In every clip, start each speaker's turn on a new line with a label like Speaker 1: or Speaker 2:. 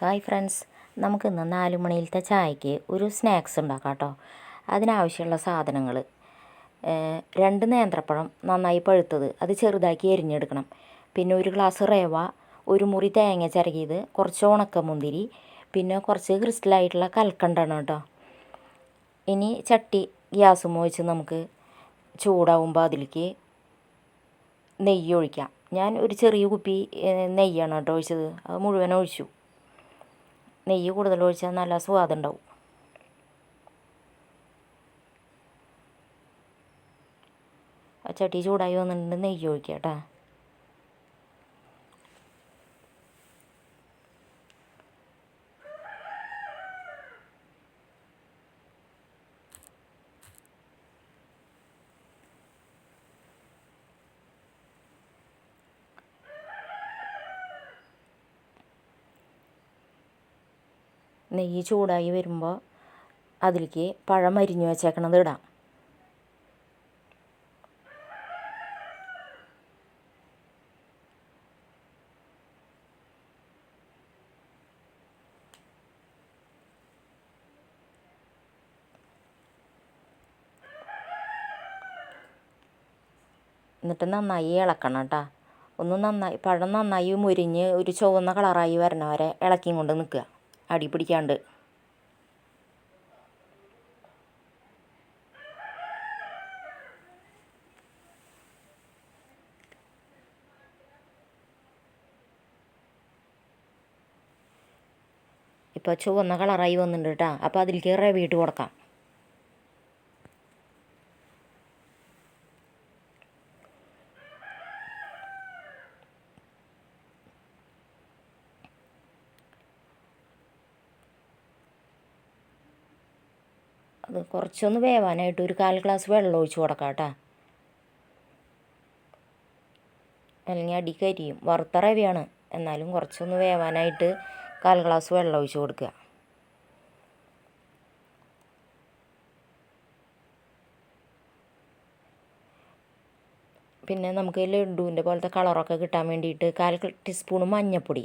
Speaker 1: Hi friends നമുക്കിന്ന് നാല് മണിയിലത്തെ ചായക്ക് ഒരു സ്നാക്സ് ഉണ്ടാക്കാം കേട്ടോ. അതിനാവശ്യമുള്ള സാധനങ്ങൾ രണ്ട് നേന്ത്രപ്പഴം നന്നായി പഴുത്തത് അത് ചെറുതാക്കി എരിഞ്ഞെടുക്കണം. പിന്നെ ഒരു ഗ്ലാസ് റേവ ഒരു മുറി തേങ്ങ ചിരകിയത് കുറച്ച് ഉണക്കമുന്തിരി പിന്നെ കുറച്ച് ക്രിസ്റ്റലായിട്ടുള്ള കൽക്കണ്ടാണ് കേട്ടോ. ഇനി ചട്ടി ഗ്യാസ് മോയിച്ച് നമുക്ക് ചൂടാവുമ്പോൾ അതിലേക്ക് നെയ്യ് ഒഴിക്കാം. ഞാൻ ഒരു ചെറിയ കുപ്പി നെയ്യാണ് കേട്ടോ ഒഴിച്ചത്. അത് മുഴുവൻ ഒഴിച്ചു. നെയ്യ് കൂടുതൽ ഒഴിച്ചാൽ നല്ല സ്വാദ് ഉണ്ടാവും ആ ചട്ടി ചൂടായി വന്നിട്ടുണ്ട് നെയ്യ് ഒഴിക്കുക കേട്ടോ. നെയ്യ് ചൂടായി വരുമ്പോൾ അതിലേക്ക് പഴം അരിഞ്ഞു വെച്ചേക്കണത് ഇടാം. എന്നിട്ട് നന്നായി ഇളക്കണം കേട്ടോ ഒന്ന് നന്നായി പഴം നന്നായി മുരിഞ്ഞ് ഒരു ചുവന്ന കളറായി വരണ വരെ ഇളക്കിയും കൊണ്ട് നിൽക്കുക അടി പിടിക്കാണ്ട് ഇപ്പോൾ ചുവന്ന കളറായി വന്നിട്ടുണ്ട് കേട്ടോ അപ്പോൾ അതിൽ റവ ഇട്ട് കൊടുക്കാം. അത് കുറച്ചൊന്ന് വേവാനായിട്ട് ഒരു കാൽ ഗ്ലാസ് വെള്ളം ഒഴിച്ച് കൊടുക്കാം കേട്ടോ. അല്ലെങ്കിൽ അടിക്കരിയും വറുത്തറവിയാണ് വറുത്ത റവയാണ്. എന്നാലും കുറച്ചൊന്ന് വേവാനായിട്ട് കാൽ ഗ്ലാസ് വെള്ളം ഒഴിച്ച് കൊടുക്കുക. പിന്നെ നമുക്ക് ലഡുവിന്റെ പോലത്തെ കളറൊക്കെ കിട്ടാൻ വേണ്ടിയിട്ട് കാൽ ടീസ്പൂൺ മഞ്ഞൾപ്പൊടി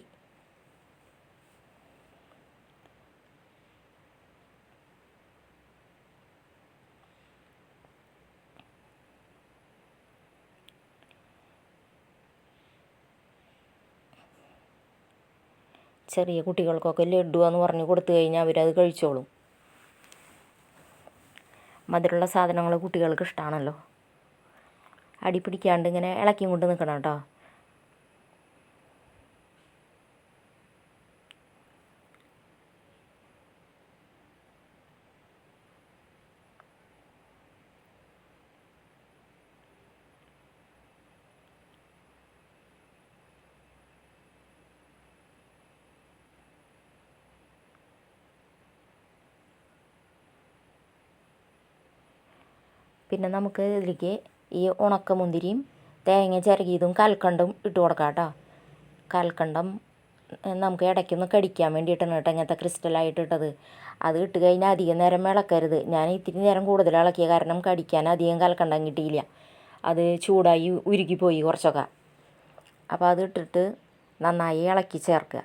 Speaker 1: ചെറിയ കുട്ടികൾക്കൊക്കെ ലഡു എന്ന് പറഞ്ഞ് കൊടുത്തു കഴിഞ്ഞാൽ അവരത് കഴിച്ചോളും. മധുരമുള്ള സാധനങ്ങൾ കുട്ടികൾക്ക് ഇഷ്ടമാണല്ലോ അടി പിടിക്കാണ്ട് ഇങ്ങനെ ഇളക്കി കൊണ്ട് നിൽക്കണം കേട്ടോ. പിന്നെ നമുക്ക് ഇതിലേക്ക് ഈ ഉണക്കമുന്തിരിയും തേങ്ങ ചിരകിയതും കൽക്കണ്ടും ഇട്ട് കൊടുക്കാം കേട്ടോ. കൽക്കണ്ടം നമുക്ക് ഇടയ്ക്കൊന്ന് കടിക്കാൻ വേണ്ടിയിട്ടാണ് കേട്ടോ ഇങ്ങനത്തെ ക്രിസ്റ്റലായിട്ട് ഇട്ടത്. അത് ഇട്ട് കഴിഞ്ഞാൽ അധികം നേരം ഇളക്കരുത്. ഞാൻ ഇത്തിരി നേരം കൂടുതൽ ഇളക്കിയ കാരണം കടിക്കാൻ അധികം കൽക്കണ്ടം കിട്ടിയില്ല. അത് ചൂടായി ഉരുകിപ്പോയി കുറച്ചൊക്കെ. അപ്പോൾ അത് ഇട്ടിട്ട് നന്നായി ഇളക്കി ചേർക്കുക.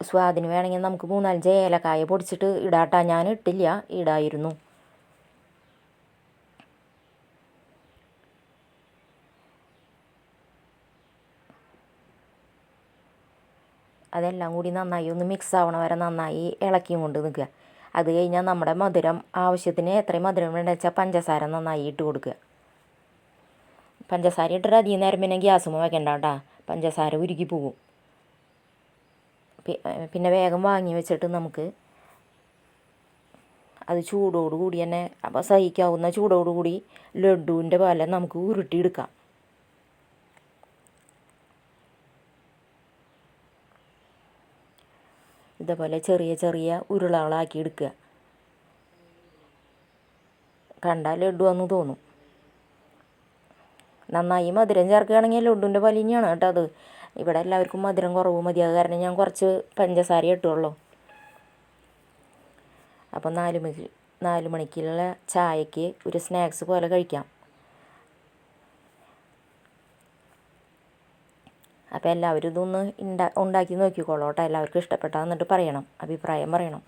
Speaker 1: സ്വാദിന് വേണമെങ്കിൽ നമുക്ക് മൂന്നാലഞ്ച് ഏലക്കായ പൊടിച്ചിട്ട് ഇടാട്ടാ ഞാൻ ഇട്ടില്ല ഇടായിരുന്നു. അതെല്ലാം കൂടി നന്നായി ഒന്ന് മിക്സ് ആവണ വരെ നന്നായി ഇളക്കിയും കൊണ്ട് നിൽക്കുക അത് കഴിഞ്ഞാൽ നമ്മുടെ മധുരം ആവശ്യത്തിന് എത്രയും മധുരം വേണ്ട വെച്ചാൽ പഞ്ചസാര നന്നായി ഇട്ട് കൊടുക്കുക. പഞ്ചസാര ഇട്ടിട്ട് അധികം നേരം പിന്നെ ഗ്യാസും വെക്കണ്ട കേട്ടോ. പഞ്ചസാര ഉരുകി പോകും പിന്നെ വേഗം വാങ്ങി വെച്ചിട്ട് നമുക്ക് അത് ചൂടോടുകൂടി തന്നെ അപ്പോൾ സഹിക്കാവുന്ന ചൂടോടുകൂടി ലഡുവിന്റെ പോലെ നമുക്ക് ഉരുട്ടിയെടുക്കാം. ഇതേപോലെ ചെറിയ ചെറിയ ഉരുളകളാക്കി എടുക്കുക. കണ്ടാൽ ലഡുവെന്ന് തോന്നും. നന്നായി മധുരം ചേർക്കുകയാണെങ്കിൽ ലഡുവിന്റെ പോലെ തന്നെയാണ് കേട്ടോ അത്. ഇവിടെ എല്ലാവർക്കും മധുരം കുറവ് മതി. അത് കാരണം ഞാൻ കുറച്ച് പഞ്ചസാര ഇട്ടുള്ളൂ. അപ്പം നാല് മണി നാല് മണിക്കുള്ള ചായക്ക് ഒരു സ്നാക്സ് പോലെ കഴിക്കാം. അപ്പോൾ എല്ലാവരും ഇതൊന്ന് ഉണ്ടാ ഉണ്ടാക്കി നോക്കിക്കോളൂ കേട്ടോ. എല്ലാവർക്കും ഇഷ്ടപ്പെട്ടാൽ എന്നിട്ട് പറയണം. അഭിപ്രായം പറയണം.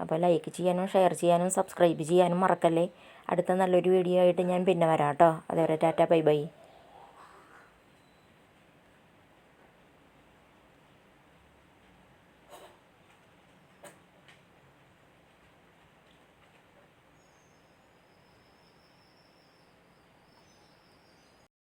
Speaker 1: അപ്പോൾ ലൈക്ക് ചെയ്യാനും ഷെയർ ചെയ്യാനും സബ്സ്ക്രൈബ് ചെയ്യാനും മറക്കല്ലേ? അടുത്ത നല്ലൊരു വീഡിയോ ആയിട്ട് ഞാൻ പിന്നെ വരാം കേട്ടോ. അതേവരെ ടാറ്റ ബൈ ബൈ.